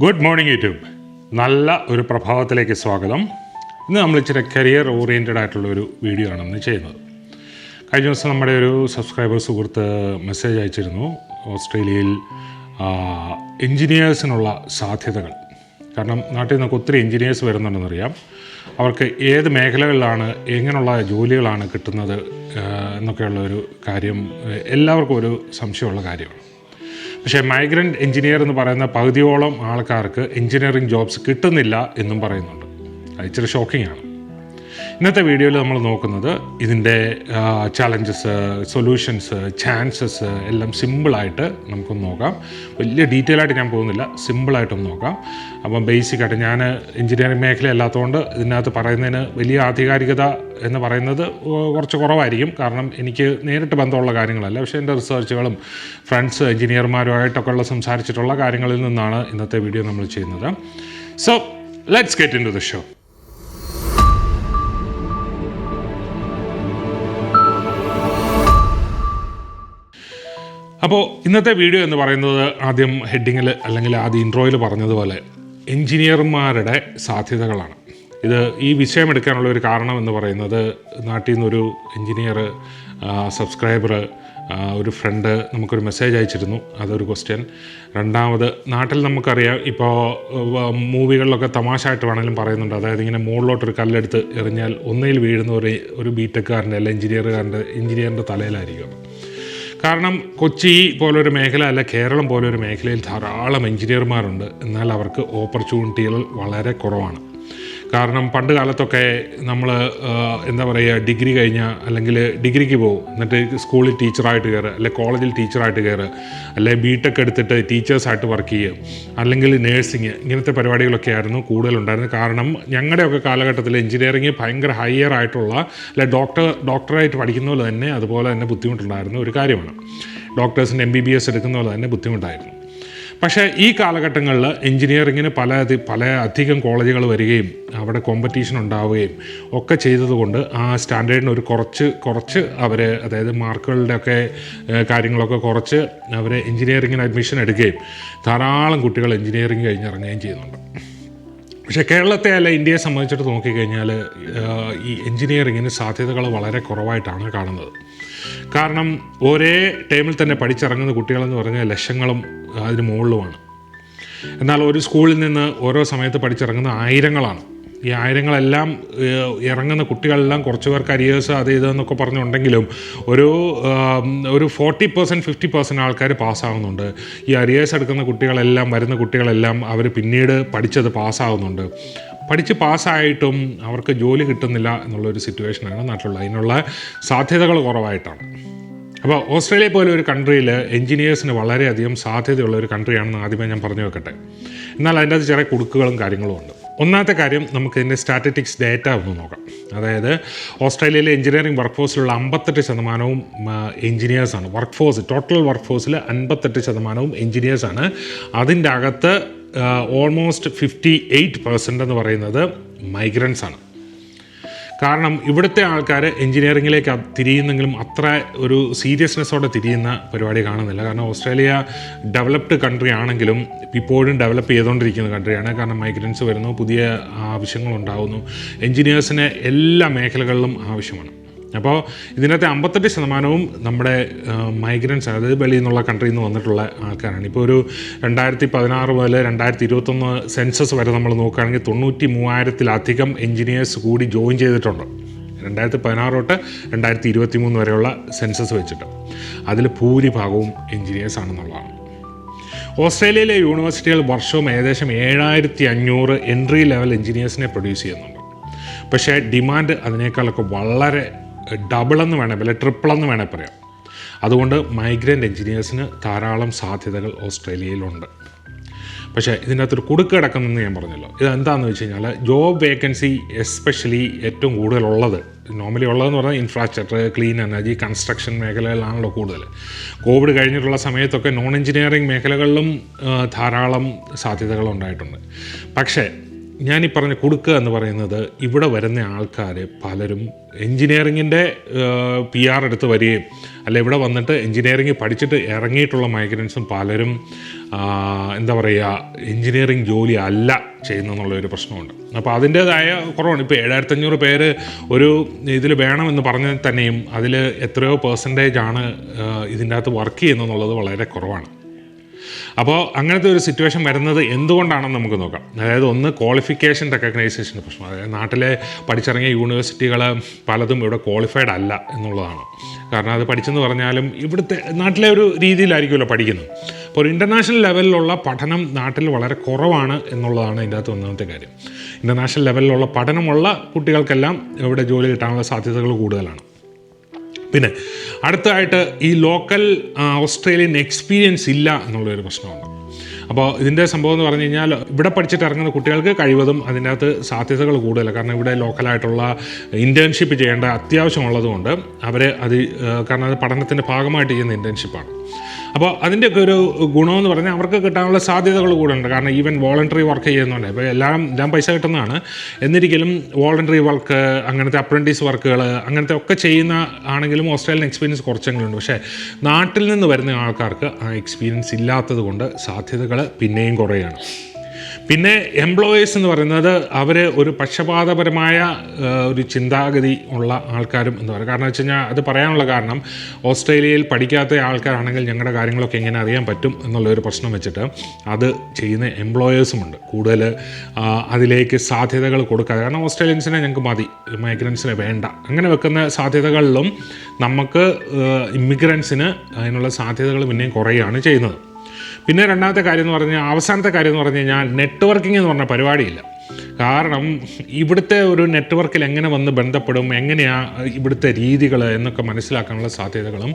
Good morning YouTube നല്ല ഒരു പ്രഭാവത്തിലേക്ക് സ്വാഗതം. ഇന്ന് നമ്മൾ ഇച്ചിരി കരിയർ ഓറിയന്റഡ് ആയിട്ടുള്ള ഒരു വീഡിയോ ആണ് ഇന്ന് ചെയ്യുന്നത്. കഴിഞ്ഞ ദിവസം നമ്മുടെ ഒരു സബ്സ്ക്രൈബർ സുഹൃത്ത് മെസ്സേജ് അയച്ചിരുന്നു. ഓസ്ട്രേലിയയിൽ എൻജിനീയേഴ്സിനുള്ള സാധ്യതകൾ. കാരണം നാട്ടിൽ നിന്നൊക്കെ ഒത്തിരി എൻജിനീയേഴ്സ് വരുന്നുണ്ടെന്നറിയാം അവർക്ക് ഏത് മേഖലകളിലാണ് എങ്ങനെയുള്ള ജോലികളാണ് കിട്ടുന്നത് എന്നൊക്കെയുള്ള ഒരു കാര്യം എല്ലാവർക്കും ഒരു സംശയമുള്ള കാര്യമാണ്. പക്ഷേ മൈഗ്രന്റ് എഞ്ചിനീയർ എന്ന് പറയുന്ന പകുതിയോളം ആൾക്കാർക്ക് എഞ്ചിനീയറിംഗ് ജോബ്സ് കിട്ടുന്നില്ല എന്നും പറയുന്നുണ്ട്. അത് ഇച്ചിരി ഷോക്കിംഗ് ആണ്. ഇന്നത്തെ വീഡിയോയിൽ നമ്മൾ നോക്കുന്നത് ഇതിന്റെ ചാലഞ്ചസ് സൊല്യൂഷൻസ് ചാൻസസ് എല്ലാം സിമ്പിളായിട്ട് നമുക്കൊന്ന് നോക്കാം. വലിയ ഡീറ്റെയിൽ ആയിട്ട് ഞാൻ പോകുന്നില്ല. സിമ്പിളായിട്ടൊന്ന് നോക്കാം. അപ്പം ബേസിക് ആയിട്ട് ഞാൻ എഞ്ചിനീയറിംഗ് മേഖല അല്ലാത്തതുകൊണ്ട് ഇതിനകത്ത് പറയുന്നതിന് വലിയ ആധികാരികത എന്ന് പറയുന്നത് കുറച്ച് കുറവായിരിക്കും. കാരണം എനിക്ക് നേരിട്ട് ബന്ധമുള്ള കാര്യങ്ങളല്ല. പക്ഷേ എന്റെ റിസർച്ചുകളും ഫ്രണ്ട്സ് എഞ്ചിനീയർമാരുമായിട്ടൊക്കെ ഉള്ള സംസാരിച്ചിട്ടുള്ള കാര്യങ്ങളിൽ നിന്നാണ് ഇന്നത്തെ വീഡിയോ നമ്മൾ ചെയ്യുന്നത്. So let's get into the show അപ്പോൾ ഇന്നത്തെ വീഡിയോ എന്ന് പറയുന്നത് ആദ്യം ഹെഡിങ്ങിൽ അല്ലെങ്കിൽ ആദ്യം ഇൻട്രോയിൽ പറഞ്ഞതുപോലെ എൻജിനീയർമാരുടെ സാധ്യതകളാണ്. ഇത് ഈ വിഷയമെടുക്കാനുള്ള ഒരു കാരണം എന്ന് പറയുന്നത് നാട്ടിൽ നിന്നൊരു എൻജിനീയർ സബ്സ്ക്രൈബർ ഒരു ഫ്രണ്ട് നമുക്കൊരു മെസ്സേജ് അയച്ചിരുന്നു. അതൊരു ക്വസ്റ്റ്യൻ. രണ്ടാമത് നാട്ടിൽ നമുക്കറിയാം ഇപ്പോൾ മൂവികളിലൊക്കെ തമാശയായിട്ട് വേണമെങ്കിലും പറയുന്നുണ്ട്. അതായത് ഇങ്ങനെ മുകളിലോട്ടൊരു കല്ലെടുത്ത് എറിഞ്ഞാൽ ഒന്നിൽ വീഴുന്ന ഒരു ഒരു ബിടെക്കാരന്റെ അല്ല എഞ്ചിനീയറുകാരന്റെ എഞ്ചിനീയറിന്റെ തലയിലായിരിക്കും. കാരണം കൊച്ചി പോലൊരു മേഖല അല്ല കേരളം പോലൊരു മേഖലയിൽ ധാരാളം എഞ്ചിനീയർമാരുണ്ട്. എന്നാൽ അവർക്ക് ഓപ്പർച്യൂണിറ്റികൾ വളരെ കുറവാണ്. കാരണം പണ്ട് കാലത്തൊക്കെ നമ്മൾ എന്താ പറയുക ഡിഗ്രി കഴിഞ്ഞാൽ അല്ലെങ്കിൽ ഡിഗ്രിക്ക് പോകും എന്നിട്ട് സ്കൂളിൽ ടീച്ചറായിട്ട് കയറുക അല്ലെ കോളേജിൽ ടീച്ചറായിട്ട് കയറുക അല്ലെ ബി ടെക് എടുത്തിട്ട് ടീച്ചേഴ്സായിട്ട് വർക്ക് ചെയ്യുക അല്ലെങ്കിൽ നേഴ്സിങ് ഇങ്ങനത്തെ പരിപാടികളൊക്കെ ആയിരുന്നു കൂടുതലുണ്ടായിരുന്നത്. കാരണം ഞങ്ങളുടെയൊക്കെ കാലഘട്ടത്തിൽ എഞ്ചിനീയറിംഗ് ഭയങ്കര ഹയർ ആയിട്ടുള്ള അല്ലെ ഡോക്ടർ ഡോക്ടറായിട്ട് പഠിക്കുന്ന പോലെ തന്നെ അതുപോലെ തന്നെ ബുദ്ധിമുട്ടുണ്ടായിരുന്ന ഒരു കാര്യമാണ്. ഡോക്ടേഴ്സിന്റെ എം ബി ബി എസ് എടുക്കുന്ന പോലെ തന്നെ ബുദ്ധിമുട്ടായിരുന്നു. പക്ഷേ ഈ കാലഘട്ടങ്ങളിൽ എൻജിനീയറിങ്ങിന് പല പല അധികം കോളേജുകൾ വരികയും അവിടെ കോമ്പറ്റീഷൻ ഉണ്ടാവുകയും ഒക്കെ ചെയ്തതുകൊണ്ട് ആ സ്റ്റാൻഡേർഡിന് ഒരു കുറച്ച് കുറച്ച് അവർ അതായത് മാർക്കുകളുടെയൊക്കെ കാര്യങ്ങളൊക്കെ കുറച്ച് അവർ എൻജിനീയറിങ്ങിന് അഡ്മിഷൻ എടുക്കുകയും ധാരാളം കുട്ടികൾ എൻജിനീയറിങ് കഴിഞ്ഞിറങ്ങുകയും ചെയ്യുന്നുണ്ട്. പക്ഷേ കേരളത്തെ അല്ല ഇന്ത്യയെ സംബന്ധിച്ചിട്ട് നോക്കിക്കഴിഞ്ഞാൽ ഈ എൻജിനീയറിങ്ങിന് സാധ്യതകൾ വളരെ കുറവായിട്ടാണ് കാണുന്നത്. കാരണം ഒരേ ടൈമിൽ തന്നെ പഠിച്ചിറങ്ങുന്ന കുട്ടികളെന്ന് പറഞ്ഞാൽ ലക്ഷങ്ങളും അതിന് മുകളിലുമാണ്. എന്നാൽ ഒരു സ്കൂളിൽ നിന്ന് ഓരോ സമയത്ത് പഠിച്ചിറങ്ങുന്ന ആയിരങ്ങളാണ്. ഈ ആയിരങ്ങളെല്ലാം ഇറങ്ങുന്ന കുട്ടികളെല്ലാം കുറച്ച് പേർക്ക് അരിയേഴ്സ് അത് ഇതെന്നൊക്കെ പറഞ്ഞുണ്ടെങ്കിലും ഒരു ഒരു ഫോർട്ടി പെർസെന്റ് ഫിഫ്റ്റി പെർസെന്റ് ആൾക്കാർ പാസ്സാകുന്നുണ്ട് ഈ അരിയേഴ്സ് എടുക്കുന്ന കുട്ടികളെല്ലാം വരുന്ന കുട്ടികളെല്ലാം അവർ പിന്നീട് പഠിച്ചത് പാസ്സാകുന്നുണ്ട് പഠിച്ച് പാസ്സായിട്ടും അവർക്ക് ജോലി കിട്ടുന്നില്ല എന്നുള്ളൊരു സിറ്റുവേഷനാണ് നാട്ടിലുള്ളത്. അതിനുള്ള സാധ്യതകൾ കുറവായിട്ടാണ്. അപ്പോൾ ഓസ്ട്രേലിയ പോലെ ഒരു കൺട്രിയിൽ എൻജിനീയേഴ്സിന് വളരെയധികം സാധ്യതയുള്ള ഒരു കൺട്രിയാണെന്ന് ആദ്യമേ ഞാൻ പറഞ്ഞു വെക്കട്ടെ. എന്നാൽ അതിന്റെ അത് ചെറിയ കുടുക്കുകളും കാര്യങ്ങളും ഉണ്ട്. ഒന്നാമത്തെ കാര്യം നമുക്ക് ഇതിന്റെ സ്റ്റാറ്റിറ്റിക്സ് ഡേറ്റ ഒന്ന് നോക്കാം. അതായത് ഓസ്ട്രേലിയയിലെ എഞ്ചിനീയറിംഗ് വർക്ക് ഫോഴ്സിലുള്ള അമ്പത്തെട്ട് ശതമാനവും എഞ്ചിനീയേഴ്സാണ് വർക്ക് ഫോഴ്സ് ടോട്ടൽ വർക്ക് ഫോഴ്സിൽ അൻപത്തെട്ട് ശതമാനവും എഞ്ചിനീയേഴ്സാണ് അതിന്റെ അകത്ത് ഓൾമോസ്റ്റ് ഫിഫ്റ്റി എയ്റ്റ് പെർസെന്റ് എന്ന് പറയുന്നത് മൈഗ്രൻസ് ആണ്. കാരണം ഇവിടുത്തെ ആൾക്കാർ എഞ്ചിനീയറിങ്ങിലേക്ക് അത് തിരിയുന്നെങ്കിലും അത്ര ഒരു സീരിയസ്നെസ്സോടെ തിരിയുന്ന പരിപാടി കാണുന്നില്ല. കാരണം ഓസ്ട്രേലിയ ഡെവലപ്ഡ് കൺട്രി ആണെങ്കിലും ഇപ്പോഴും ഡെവലപ്പ് ചെയ്തുകൊണ്ടിരിക്കുന്ന കൺട്രിയാണ് കാരണം മൈഗ്രൻസ് വരുന്നു പുതിയ ആവശ്യങ്ങളുണ്ടാകുന്നു എഞ്ചിനീയേഴ്സിന് എല്ലാ മേഖലകളിലും ആവശ്യമാണ്. അപ്പോൾ ഇതിനകത്ത് അമ്പത്തെട്ട് ശതമാനവും നമ്മുടെ മൈഗ്രൻസ് അതായത് വെളിയിൽ നിന്നുള്ള കൺട്രിയിൽ നിന്ന് വന്നിട്ടുള്ള ആൾക്കാരാണ്. ഇപ്പോൾ ഒരു രണ്ടായിരത്തി പതിനാറ് മുതൽ രണ്ടായിരത്തി ഇരുപത്തൊന്ന് സെൻസസ് വരെ നമ്മൾ നോക്കുകയാണെങ്കിൽ തൊണ്ണൂറ്റി മൂവായിരത്തിലധികം എഞ്ചിനീയേഴ്സ് കൂടി ജോയിൻ ചെയ്തിട്ടുണ്ട്. രണ്ടായിരത്തി പതിനാറ് തൊട്ട് രണ്ടായിരത്തി ഇരുപത്തി മൂന്ന് വരെയുള്ള സെൻസസ് വെച്ചിട്ട്. അതിൽ ഭൂരിഭാഗവും എഞ്ചിനീയേഴ്സ് ആണെന്നുള്ളതാണ്. ഓസ്ട്രേലിയയിലെ യൂണിവേഴ്സിറ്റികൾ വർഷവും ഏകദേശം ഏഴായിരത്തി അഞ്ഞൂറ് എൻട്രി ലെവൽ എഞ്ചിനീയേഴ്സിനെ പ്രൊഡ്യൂസ് ചെയ്യുന്നുണ്ട്. പക്ഷേ ഡിമാൻഡ് അതിനേക്കാളൊക്കെ വളരെ ഡബിൾ എന്ന് വേണേൽ അല്ലെ ട്രിപ്പിൾ എന്ന് വേണേൽ പറയാം. അതുകൊണ്ട് മൈഗ്രന്റ് എഞ്ചിനീയേഴ്സിന് ധാരാളം സാധ്യതകൾ ഓസ്ട്രേലിയയിലുണ്ട്. പക്ഷേ ഇതിനകത്തൊരു കുടുക്ക് കിടക്കുന്നെന്ന് ഞാൻ പറഞ്ഞല്ലോ. ഇത് എന്താണെന്ന് വെച്ച് കഴിഞ്ഞാൽ ജോബ് വേക്കൻസി എസ്പെഷ്യലി ഏറ്റവും കൂടുതലുള്ളത് നോർമലി ഉള്ളതെന്ന് പറഞ്ഞാൽ ഇൻഫ്രാസ്ട്രക്ചർ ക്ലീൻ എനർജി കൺസ്ട്രക്ഷൻ മേഖലകളിലാണല്ലോ കൂടുതൽ. കോവിഡ് കഴിഞ്ഞിട്ടുള്ള സമയത്തൊക്കെ നോൺ എഞ്ചിനീയറിംഗ് മേഖലകളിലും ധാരാളം സാധ്യതകൾ ഉണ്ടായിട്ടുണ്ട്. പക്ഷേ ഞാൻ ഈ പറഞ്ഞ കൊടുക്കുക എന്ന് പറയുന്നത് ഇവിടെ വരുന്ന ആൾക്കാർ പലരും എൻജിനീയറിങ്ങിന്റെ പി ആർ എടുത്ത് വരികയും അല്ല ഇവിടെ വന്നിട്ട് എൻജിനീയറിംഗ് പഠിച്ചിട്ട് ഇറങ്ങിയിട്ടുള്ള മൈഗ്രൻസും പലരും എന്താ പറയുക എൻജിനീയറിംഗ് ജോലി അല്ല ചെയ്യുന്നെന്നുള്ള ഒരു പ്രശ്നമുണ്ട്. അപ്പോൾ അതിന്റേതായ കുറവാണ്. ഇപ്പോൾ ഏഴായിരത്തഞ്ഞൂറ് പേര് ഒരു ഇതിൽ വേണമെന്ന് പറഞ്ഞാൽ തന്നെയും അതിൽ എത്രയോ പേഴ്സന്റേജ് ആണ് ഇതിന്റെ അകത്ത് വർക്ക് ചെയ്യുന്നതെന്നുള്ളത് വളരെ കുറവാണ്. അപ്പോൾ അങ്ങനത്തെ ഒരു സിറ്റുവേഷൻ വരുന്നത് എന്തുകൊണ്ടാണെന്ന് നമുക്ക് നോക്കാം. അതായത് ഒന്ന് ക്വാളിഫിക്കേഷൻ റെക്കഗ്നൈസേഷന്റെ പ്രശ്നം. അതായത് നാട്ടിലെ പഠിച്ചിറങ്ങിയ യൂണിവേഴ്സിറ്റികൾ പലതും ഇവിടെ ക്വാളിഫൈഡ് അല്ല എന്നുള്ളതാണ്. കാരണം അത് പഠിച്ചെന്ന് പറഞ്ഞാലും ഇവിടുത്തെ നാട്ടിലെ ഒരു രീതിയിലായിരിക്കുമല്ലോ പഠിക്കുന്നത്. അപ്പോൾ ഒരു ഇന്റർനാഷണൽ ലെവലിലുള്ള പഠനം നാട്ടിൽ വളരെ കുറവാണ് എന്നുള്ളതാണ് ഇതിന്റെ അകത്ത് ഒന്നാമത്തെ കാര്യം. ഇന്റർനാഷണൽ ലെവലിലുള്ള പഠനമുള്ള കുട്ടികൾക്കെല്ലാം ഇവിടെ ജോലി കിട്ടാനുള്ള സാധ്യതകൾ കൂടുതലാണ്. പിന്നെ അടുത്തതായിട്ട് ഈ ലോക്കൽ ഓസ്ട്രേലിയൻ എക്സ്പീരിയൻസ് ഇല്ല എന്നുള്ളൊരു പ്രശ്നമുണ്ട്. അപ്പോൾ ഇതിന്റെ സംഭവം എന്ന് പറഞ്ഞു കഴിഞ്ഞാൽ ഇവിടെ പഠിച്ചിട്ട് ഇറങ്ങുന്ന കുട്ടികൾക്ക് കഴിവതും അതിന്റെ അകത്ത് സാധ്യതകൾ കൂടുതലാണ് കാരണം ഇവിടെ ലോക്കലായിട്ടുള്ള ഇന്റേൺഷിപ്പ് ചെയ്യേണ്ട അത്യാവശ്യമുള്ളതുകൊണ്ട് അവർ അത് കാരണം അത് പഠനത്തിന്റെ ഭാഗമായിട്ട് ചെയ്യുന്ന ഇന്റേൺഷിപ്പാണ് അപ്പോൾ അതിന്റെയൊക്കെ ഒരു ഗുണമെന്ന് പറഞ്ഞാൽ അവർക്ക് കിട്ടാനുള്ള സാധ്യതകൾ കൂടുതലുണ്ട്. കാരണം ഈവൻ വോളണ്ടറി വർക്ക് ചെയ്യുന്നുണ്ട് ഇപ്പോൾ എല്ലാം എല്ലാം പൈസ കിട്ടുന്നതാണ്. എന്നിരിക്കലും വോളണ്ടറി വർക്ക് അങ്ങനത്തെ അപ്രന്റീസ് വർക്കുകൾ അങ്ങനത്തെ ഒക്കെ ചെയ്യുന്ന ആണെങ്കിലും ഓസ്ട്രേലിയൻ എക്സ്പീരിയൻസ് കുറച്ചെങ്കിലും ഉണ്ട് പക്ഷേ നാട്ടിൽ നിന്ന് വരുന്ന ആൾക്കാർക്ക് ആ എക്സ്പീരിയൻസ് ഇല്ലാത്തത് കൊണ്ട് സാധ്യതകൾ പിന്നെയും കുറയാണ്. പിന്നെ എംപ്ലോയീസ് എന്ന് പറയുന്നത് അവർ ഒരു പക്ഷപാതപരമായ ഒരു ചിന്താഗതി ഉള്ള ആൾക്കാരും എന്ന് പറയും. കാരണം വെച്ച് കഴിഞ്ഞാൽ അത് പറയാനുള്ള കാരണം ഓസ്ട്രേലിയയിൽ പഠിക്കാത്ത ആൾക്കാരാണെങ്കിൽ ഞങ്ങളുടെ കാര്യങ്ങളൊക്കെ എങ്ങനെ അറിയാൻ പറ്റും എന്നുള്ളൊരു പ്രശ്നം വെച്ചിട്ട് അത് ചെയ്യുന്ന എംപ്ലോയേഴ്സുമുണ്ട് കൂടുതൽ അതിലേക്ക് സാധ്യതകൾ കൊടുക്കാതെ. കാരണം ഓസ്ട്രേലിയൻസിനെ ഞങ്ങൾക്ക് മതി മൈഗ്രൻസിനെ വേണ്ട. അങ്ങനെ വെക്കുന്ന സാധ്യതകളിലും നമുക്ക് ഇമിഗ്രൻസിന് അതിനുള്ള സാധ്യതകൾ പിന്നെയും കുറയുകയാണ് ചെയ്യുന്നത്. പിന്നെ രണ്ടാമത്തെ കാര്യം എന്ന് പറഞ്ഞാൽ അവസാനത്തെ കാര്യം എന്ന് പറഞ്ഞു കഴിഞ്ഞാൽ നെറ്റ്വർക്കിംഗ് എന്ന് പറഞ്ഞ പരിപാടിയില്ല. കാരണം ഇവിടുത്തെ ഒരു നെറ്റ്വർക്കിൽ എങ്ങനെ വന്ന് ബന്ധപ്പെടും എങ്ങനെയാണ് ഇവിടുത്തെ രീതികൾ എന്നൊക്കെ മനസ്സിലാക്കാനുള്ള സാധ്യതകളും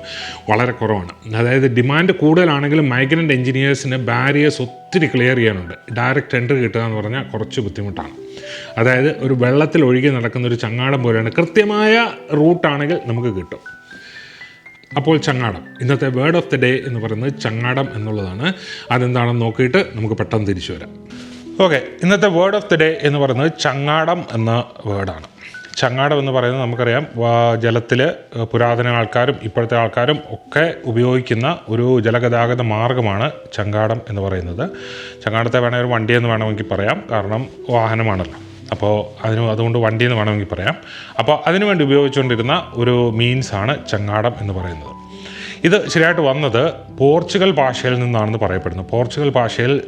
വളരെ കുറവാണ്. അതായത് ഡിമാൻഡ് കൂടുതലാണെങ്കിലും മൈഗ്രന്റ് എഞ്ചിനീയേഴ്സിന് ബാരിയേഴ്സ് ഒത്തിരി ക്ലിയർ ചെയ്യാനുണ്ട്. ഡയറക്റ്റ് എൻട്രി കിട്ടുക എന്ന് പറഞ്ഞാൽ കുറച്ച് ബുദ്ധിമുട്ടാണ്. അതായത് ഒരു വെള്ളത്തിൽ ഒഴുകി നടക്കുന്ന ഒരു ചങ്ങാടം പോലെയാണ്. കൃത്യമായ റൂട്ടാണെങ്കിൽ നമുക്ക് കിട്ടും. അപ്പോൾ ചങ്ങാടം. ഇന്നത്തെ വേർഡ് ഓഫ് ദി ഡേ എന്ന് പറയുന്നത് ചങ്ങാടം എന്നുള്ളതാണ്. അതെന്താണെന്ന് നോക്കിയിട്ട് നമുക്ക് പെട്ടെന്ന് തിരിച്ചു വരാം. ഓക്കെ ഇന്നത്തെ വേർഡ് ഓഫ് ദി ഡേ എന്ന് പറയുന്നത് ചങ്ങാടം എന്ന വേർഡാണ് ചങ്ങാടം എന്ന് പറയുന്നത് നമുക്കറിയാം ജലത്തിൽ പുരാതന ആൾക്കാരും ഇപ്പോഴത്തെ ആൾക്കാരും ഒക്കെ ഉപയോഗിക്കുന്ന ഒരു ജലഗതാഗത മാർഗമാണ് ചങ്ങാടം എന്ന് പറയുന്നത്. ചങ്ങാടത്തെ വേണമെങ്കിൽ ഒരു വണ്ടി എന്ന് വേണമെങ്കിൽ പറയാം കാരണം വാഹനമാണല്ലോ. അപ്പോൾ അതിന് അതുകൊണ്ട് വണ്ടി എന്ന് വേണമെങ്കിൽ പറയാം. അപ്പോൾ അതിനുവേണ്ടി ഉപയോഗിച്ചുകൊണ്ടിരുന്ന ഒരു മീൻസാണ് ചങ്ങാടം എന്ന് പറയുന്നത്. ഇത് ശരിയായിട്ട് വന്നത് പോർച്ചുഗൽ ഭാഷയിൽ നിന്നാണെന്ന് പറയപ്പെടുന്നു. പോർച്ചുഗൽ ഭാഷയിൽ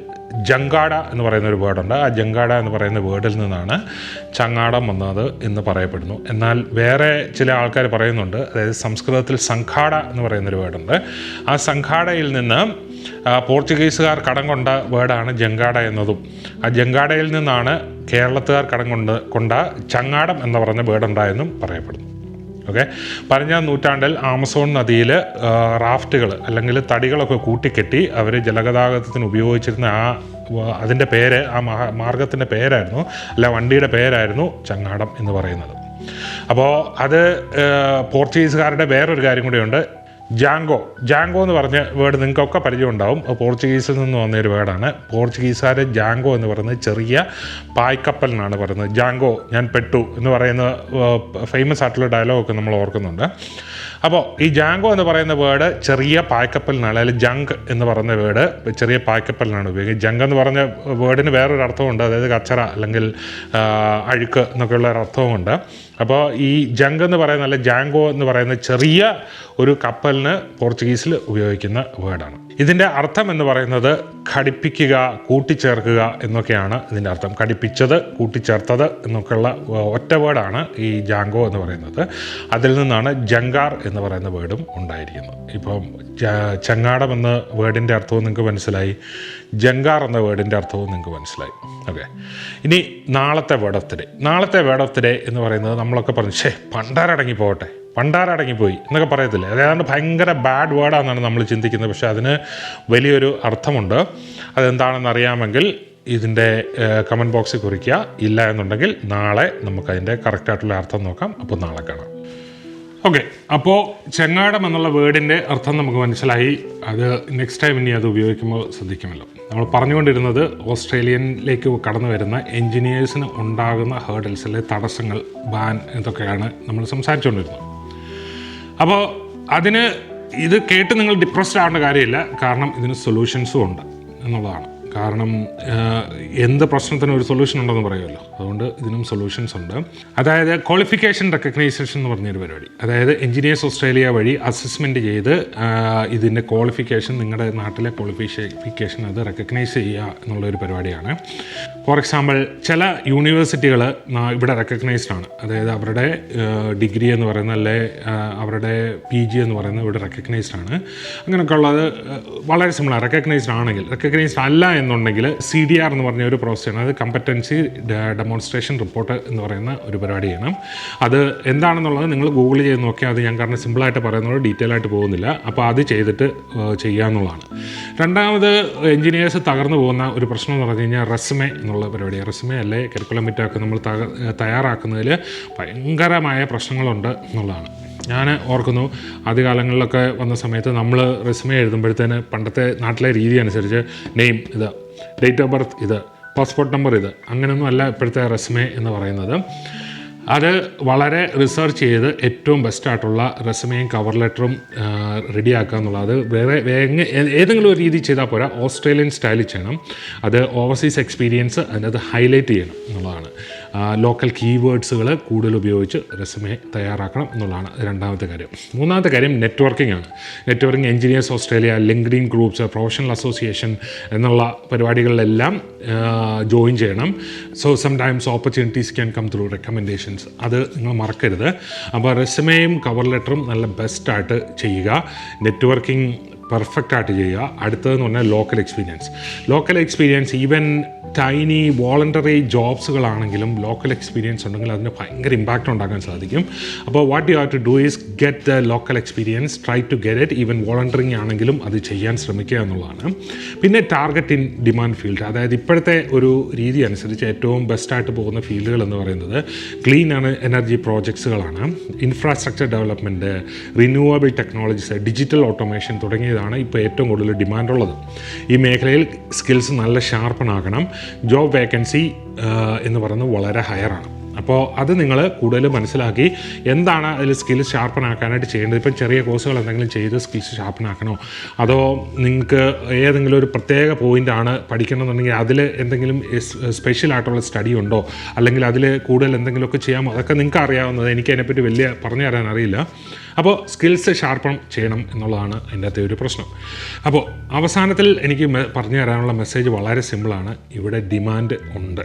ജങ്കാട എന്ന് പറയുന്ന ഒരു വേർഡുണ്ട് ആ ജങ്കാട എന്ന് പറയുന്ന വേർഡിൽ നിന്നാണ് ചങ്ങാടം വന്നത് എന്ന് പറയപ്പെടുന്നു. എന്നാൽ വേറെ ചില ആൾക്കാർ പറയുന്നുണ്ട്. അതായത് സംസ്കൃതത്തിൽ സംഘാട എന്ന് പറയുന്നൊരു വേർഡുണ്ട് ആ സംഘാടയിൽ നിന്ന് പോർച്ചുഗീസുകാർ കടം കൊണ്ട വേർഡാണ് ജങ്കാട എന്നതും. ആ ജങ്കാടയിൽ നിന്നാണ് കേരളത്തുകാർ കടം കൊണ്ട് കൊണ്ട ചങ്ങാടം എന്ന് പറഞ്ഞ വേർഡുണ്ടായെന്നും പറയപ്പെടുന്നു. ഓക്കെ? പതിനഞ്ചാം നൂറ്റാണ്ടിൽ ആമസോൺ നദിയിൽ റാഫ്റ്റുകൾ അല്ലെങ്കിൽ തടികളൊക്കെ കൂട്ടിക്കെട്ടി അവർ ജലഗതാഗതത്തിന് ഉപയോഗിച്ചിരുന്ന ആ അതിന്റെ പേര് ആ മാർഗത്തിന്റെ പേരായിരുന്നു അല്ല വണ്ടിയുടെ പേരായിരുന്നു ചങ്ങാടം എന്ന് പറയുന്നത്. അപ്പോൾ അത് പോർച്ചുഗീസുകാരുടെ വേറൊരു കാര്യം കൂടിയുണ്ട്. ജാങ്കോ. ജാങ്കോ എന്ന് പറഞ്ഞ വേർഡ് നിങ്ങൾക്കൊക്കെ പരിചയം ഉണ്ടാവും പോർച്ചുഗീസിൽ നിന്ന് വന്ന ഒരു വേർഡാണ്. പോർച്ചുഗീസുകാർ ജാങ്കോ എന്ന് പറയുന്നത് ചെറിയ പായ്ക്കപ്പൽ എന്നാണ് പറയുന്നത്. ജാങ്കോ ഞാൻ പെട്ടു എന്ന് പറയുന്ന ഫേമസ് ആയിട്ടുള്ള ഡയലോഗൊക്കെ നമ്മൾ ഓർക്കുന്നുണ്ട്. അപ്പോൾ ഈ ജാങ്കോ എന്ന് പറയുന്ന വേർഡ് ചെറിയ പായ്ക്കപ്പലിനാണ് അല്ലെങ്കിൽ ജങ്ക് എന്ന് പറയുന്ന വേർഡ് ചെറിയ പായ്ക്കപ്പലിനാണ് ഉപയോഗിക്കുന്നത്. ജങ്ക് എന്ന് പറഞ്ഞ വേർഡിന് വേറൊരു അർത്ഥമുണ്ട് അതായത് കച്ചറ അല്ലെങ്കിൽ അഴുക്ക് എന്നൊക്കെയുള്ള ഒരു അർത്ഥവുമുണ്ട്. അപ്പോൾ ഈ ജങ്ക് എന്ന് പറയുന്ന അല്ലെ ജാങ്കോ എന്ന് പറയുന്ന ചെറിയ ഒരു കപ്പലിന് പോർച്ചുഗീസിൽ ഉപയോഗിക്കുന്ന വേർഡാണ്. ഇതിന്റെ അർത്ഥം എന്ന് പറയുന്നത് ഘടിപ്പിക്കുക കൂട്ടിച്ചേർക്കുക എന്നൊക്കെയാണ് ഇതിന്റെ അർത്ഥം. ഘടിപ്പിച്ചത് കൂട്ടിച്ചേർത്തത് എന്നൊക്കെയുള്ള ഒറ്റ വേർഡാണ് ഈ ജാങ്കോ എന്ന് പറയുന്നത്. അതിൽ നിന്നാണ് ജങ്കാർ എന്ന് പറയുന്ന വേർഡും ഉണ്ടായിരിക്കുന്നത്. ഇപ്പം ചങ്ങാടം എന്ന വേർഡിന്റെ അർത്ഥവും നിങ്ങൾക്ക് മനസ്സിലായി. ജങ്കാർ എന്ന വേർഡിന്റെ അർത്ഥവും നിങ്ങൾക്ക് മനസ്സിലായി. ഓക്കെ. ഇനി നാളത്തെ വേർഡ് ഓഫ് ദി ഡേ. നാളത്തെ വേർഡ് ഓഫ് ദി ഡേ എന്ന് പറയുന്നത് നമ്മളൊക്കെ പറഞ്ഞു ഷേ പണ്ടാരടങ്ങി പോകട്ടെ പണ്ടാരടങ്ങിപ്പോയി എന്നൊക്കെ പറയത്തില്ലേ? അതായത് ഭയങ്കര ബാഡ് വേർഡാണെന്നാണ് നമ്മൾ ചിന്തിക്കുന്നത്. പക്ഷേ അതിന് വലിയൊരു അർത്ഥമുണ്ട്. അതെന്താണെന്ന് അറിയാമെങ്കിൽ ഇതിന്റെ കമന്റ് ബോക്സിൽ കുറിക്കുക. ഇല്ല എന്നുണ്ടെങ്കിൽ നാളെ നമുക്കതിന്റെ കറക്റ്റായിട്ടുള്ള അർത്ഥം നോക്കാം. അപ്പോൾ നാളെ കാണാം. ഓക്കെ അപ്പോൾ ചെങ്ങാടം എന്നുള്ള വേർഡിന്റെ അർത്ഥം നമുക്ക് മനസ്സിലായി. അത് നെക്സ്റ്റ് ടൈം ഇനി അത് ഉപയോഗിക്കുമ്പോൾ ശ്രദ്ധിക്കുമല്ലോ. നമ്മൾ പറഞ്ഞുകൊണ്ടിരുന്നത് ഓസ്ട്രേലിയനിലേക്ക് കടന്നു വരുന്ന എൻജിനീയേഴ്സിന് ഉണ്ടാകുന്ന ഹേർഡൽസ് അല്ലെ തടസ്സങ്ങൾ ബാൻ ഇതൊക്കെയാണ് നമ്മൾ സംസാരിച്ചുകൊണ്ടിരുന്നത്. അപ്പോൾ അതിന് ഇത് കേട്ട് നിങ്ങൾ ഡിപ്രസ്ഡ് ആവേണ്ട കാര്യമില്ല. കാരണം ഇതിന് സൊല്യൂഷൻസും ഉണ്ട് എന്നുള്ളതാണ്. കാരണം എന്ത് പ്രശ്നത്തിനും ഒരു സൊല്യൂഷൻ ഉണ്ടെന്ന് പറയുമല്ലോ. അതുകൊണ്ട് ഇതിനും സൊല്യൂഷൻസ് ഉണ്ട്. അതായത് ക്വാളിഫിക്കേഷൻ റെക്കഗ്നൈസേഷൻ എന്ന് പറഞ്ഞൊരു പരിപാടി. അതായത് എഞ്ചിനീയേഴ്സ് ഓസ്ട്രേലിയ വഴി അസസ്മെന്റ് ചെയ്ത് ഇതിന്റെ ക്വാളിഫിക്കേഷൻ നിങ്ങളുടെ നാട്ടിലെ ക്വാളിഫിക്കേഷൻ അത് റെക്കഗ്നൈസ് ചെയ്യുക എന്നുള്ളൊരു പരിപാടിയാണ്. ഫോർ എക്സാമ്പിൾ ചില യൂണിവേഴ്സിറ്റികൾ ഇവിടെ റെക്കഗ്നൈസ്ഡ് ആണ്. അതായത് അവരുടെ ഡിഗ്രി എന്ന് പറയുന്ന അല്ലെ അവരുടെ പി ജി എന്ന് പറയുന്നത് ഇവിടെ റെക്കഗ്നൈസ്ഡ് ആണ്. അങ്ങനെയൊക്കെ ഉള്ളത് വളരെ സിമ്പിളാണ് റെക്കഗ്നൈസ്ഡ് ആണെങ്കിൽ റെക്കഗ്നൈസ്ഡ് അല്ല എന്നുണ്ടെങ്കിൽ സി ഡി ആർ എന്ന് പറഞ്ഞ ഒരു പ്രോസസ്സാണ് അത് കമ്പറ്റൻസി ഡെമോൺസ്ട്രേഷൻ റിപ്പോർട്ട് എന്ന് പറയുന്ന ഒരു പരിപാടിയാണ്. അത് എന്താണെന്നുള്ളത് നിങ്ങൾ ഗൂഗിൾ ചെയ്ത് നോക്കിയാൽ അത് ഞാൻ കാരണം സിമ്പിളായിട്ട് പറയുന്നത് ഡീറ്റെയിൽ ആയിട്ട് പോകുന്നില്ല. അപ്പോൾ അത് ചെയ്തിട്ട് ചെയ്യാമെന്നുള്ളതാണ് രണ്ടാമത് എഞ്ചിനീയേഴ്സ് തകർന്നു പോകുന്ന ഒരു പ്രശ്നം എന്ന് പറഞ്ഞു കഴിഞ്ഞാൽ റെസ്മെ എന്നുള്ള പരിപാടി റെസ്മെ അല്ലെ? കരിക്കുലം ഒക്കെ നമ്മൾ തയ്യാറാക്കുന്നതിൽ ഭയങ്കരമായ പ്രശ്നങ്ങളുണ്ട് എന്നുള്ളതാണ്. ഞാൻ ഓർക്കുന്നു ആദ്യ കാലങ്ങളിലൊക്കെ വന്ന സമയത്ത് നമ്മൾ റെസ്മെ എഴുതുമ്പോഴത്തേന് പണ്ടത്തെ നാട്ടിലെ രീതി അനുസരിച്ച് നെയിം ഇത് ഡേറ്റ് ഓഫ് ബർത്ത് ഇത് പാസ്പോർട്ട് നമ്പർ ഇത് അങ്ങനെയൊന്നും അല്ല ഇപ്പോഴത്തെ റെസ്മെ എന്ന് പറയുന്നത്. അത് വളരെ റിസർച്ച് ചെയ്ത് ഏറ്റവും ബെസ്റ്റായിട്ടുള്ള റെസ്മയും കവർ ലെറ്ററും റെഡിയാക്കുക എന്നുള്ളത് വേറെ വേഗ ഏതെങ്കിലും ഒരു രീതി ചെയ്താൽ പോരാ ഓസ്ട്രേലിയൻ സ്റ്റൈലിൽ ചെയ്യണം. അത് ഓവർസീസ് എക്സ്പീരിയൻസ് അതിനകത്ത് ഹൈലൈറ്റ് ചെയ്യണം എന്നുള്ളതാണ്. ലോക്കൽ കീവേഡ്സുകൾ കൂടുതൽ ഉപയോഗിച്ച് റെസ്യൂമെ തയ്യാറാക്കണം എന്നുള്ളതാണ് രണ്ടാമത്തെ കാര്യം. മൂന്നാമത്തെ കാര്യം നെറ്റ്വർക്കിംഗ് ആണ്. Networking engineers Australia LinkedIn groups professional association എന്നുള്ള പരിപാടികളിലെല്ലാം ജോയിൻ ചെയ്യണം. So some times opportunities can come through recommendations അത് നിങ്ങൾ മറക്കരുത്. അപ്പോൾ റെസ്യൂമേയും കവർ ലെറ്ററും നല്ല ബെസ്റ്റായിട്ട് ചെയ്യുക. നെറ്റ്വർക്കിംഗ് പെർഫെക്റ്റ് ആയിട്ട് ചെയ്യുക. അടുത്തതെന്ന് പറഞ്ഞാൽ local experience local experience even tiny voluntary ജോബ്സുകളാണെങ്കിലും local experience ഉണ്ടെങ്കിൽ അതിന് ഭയങ്കര ഇമ്പാക്റ്റ് ഉണ്ടാക്കാൻ സാധിക്കും. അപ്പോൾ what you have to do is get the local experience try to get it even volunteering ആണെങ്കിലും അത് ചെയ്യാൻ ശ്രമിക്കുക എന്നുള്ളതാണ്. പിന്നെ ടാർഗറ്റ് ഇൻ ഡിമാൻഡ് ഫീൽഡ് അതായത് ഇപ്പോഴത്തെ ഒരു രീതി അനുസരിച്ച് ഏറ്റവും ബെസ്റ്റായിട്ട് പോകുന്ന ഫീൽഡുകൾ എന്ന് പറയുന്നത് ക്ലീൻ ആണ് energy പ്രോജക്ട്സുകളാണ് infrastructure development renewable technologies digital automation തുടങ്ങിയതാണ് ഇപ്പോൾ ഏറ്റവും കൂടുതൽ ഡിമാൻഡുള്ളത്. ഈ മേഖലയിൽ സ്കിൽസ് നല്ല ഷാർപ്പണാക്കണം ജോബ് വേക്കൻസി എന്ന് പറയുന്നത് വളരെ ഹയറാണ് അപ്പോൾ അത് നിങ്ങൾ കൂടുതൽ മനസ്സിലാക്കി എന്താണ് അതിൽ സ്കിൽ സ്കിൽസ് ഷാർപ്പനാക്കാനായിട്ട് ചെയ്യേണ്ടത്? ഇപ്പം ചെറിയ കോഴ്സുകൾ എന്തെങ്കിലും ചെയ്ത് സ്കിൽസ് ഷാർപ്പൺ ആക്കണോ അതോ നിങ്ങൾക്ക് ഏതെങ്കിലും ഒരു പ്രത്യേക പോയിന്റാണ് പഠിക്കണമെന്നുണ്ടെങ്കിൽ അതിൽ എന്തെങ്കിലും സ്പെഷ്യൽ ആയിട്ടുള്ള സ്റ്റഡി ഉണ്ടോ? അല്ലെങ്കിൽ അതിൽ കൂടുതൽ എന്തെങ്കിലുമൊക്കെ ചെയ്യാമോ? അതൊക്കെ നിങ്ങൾക്ക് അറിയാവുന്നത്. എനിക്ക് അതിനെപ്പറ്റി വലിയ പറഞ്ഞു തരാൻ അറിയില്ല. അപ്പോൾ സ്കിൽസ് ഷാർപ്പൺ ചെയ്യണം എന്നുള്ളതാണ് എന്റെ അകത്തെ ഒരു പ്രശ്നം. അപ്പോൾ അവസാനത്തിൽ എനിക്ക് പറഞ്ഞു തരാനുള്ള മെസ്സേജ് വളരെ സിമ്പിളാണ് ഇവിടെ ഡിമാൻഡ് ഉണ്ട്.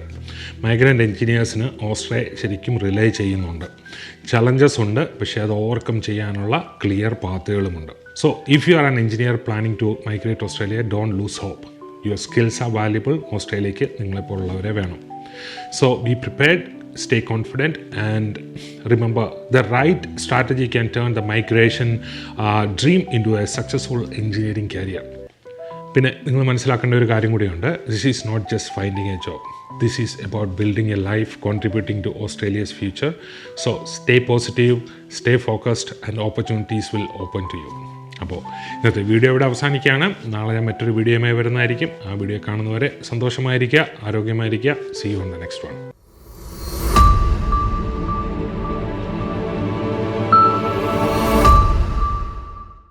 മൈഗ്രന്റ് എഞ്ചിനീയേഴ്സിന് ഓസ്ട്രേ ശരിക്കും റിലേ ചെയ്യുന്നുണ്ട്. ചലഞ്ചസ് ഉണ്ട് പക്ഷേ അത് ഓവർകം ചെയ്യാനുള്ള clear പാത്തുകളുമുണ്ട് so if you are an engineer planning to migrate Australia don't lose hope your skills are valuable ഓസ്ട്രേലിയക്ക് നിങ്ങളെപ്പോലുള്ളവരെ വേണം. So be prepared stay confident, and remember the right strategy can turn the migration uh, dream into a successful engineering career. പിന്നെ നിങ്ങൾ മനസ്സിലാക്കേണ്ട ഒരു കാര്യം കൂടിയുണ്ട്. This is not just finding a job this is about building a life contributing to Australia's future. So stay positive, stay focused, and opportunities will open to you. അപ്പോൾ ഇന്നത്തെ video ഇവിടെ അവസാനിക്കുകയാണ് നാളെ ഞാൻ മറ്റൊരു വീഡിയോയുമായി വരുന്നതായിരിക്കും ആ വീഡിയോ കാണുന്നവരെ സന്തോഷമായിരിക്കുക ആരോഗ്യമായിരിക്കുക see you on the next one